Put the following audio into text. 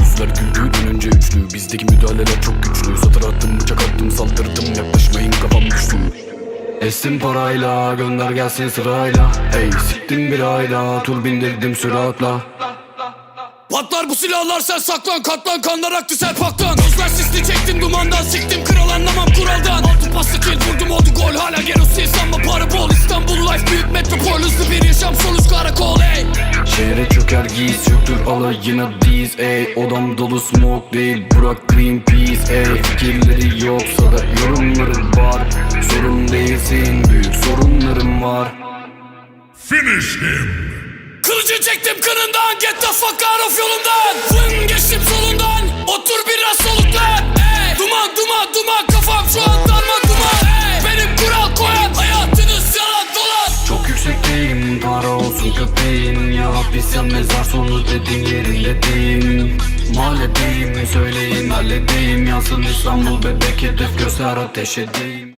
Yüzler güldü dönünce üçlü. Bizdeki müdahaleler çok güçlü. Satır attım bıçak attım saldırdım. Yaklaşmayın kafam düştü Estim parayla gönder gelsin sırayla. Hey siktim bir ayda Tur bindirdim süratla. Patlar bu silahlar sen saklan katlan kanlar aktı serpaktan Gözler sisli çektim dumandan siktim hızlı bir yaşam soluz karakol ey. Şehre çöker giyiz yoktur alayına diz ey. Odam dolu smoke değil bırak Greenpeace ey. Fikirleri yoksa da yorumları var. Sorun değilsin büyük sorunlarım var. Finish him! Kılıcı çektim kınından Get the fuck out of yolundan olsun köpeğin Ya hapis mezar sonu dediğin yerindeyim Mahalledeyim söyleyin halledeyim. Yansın İstanbul bebek hedef göster ateş edeyim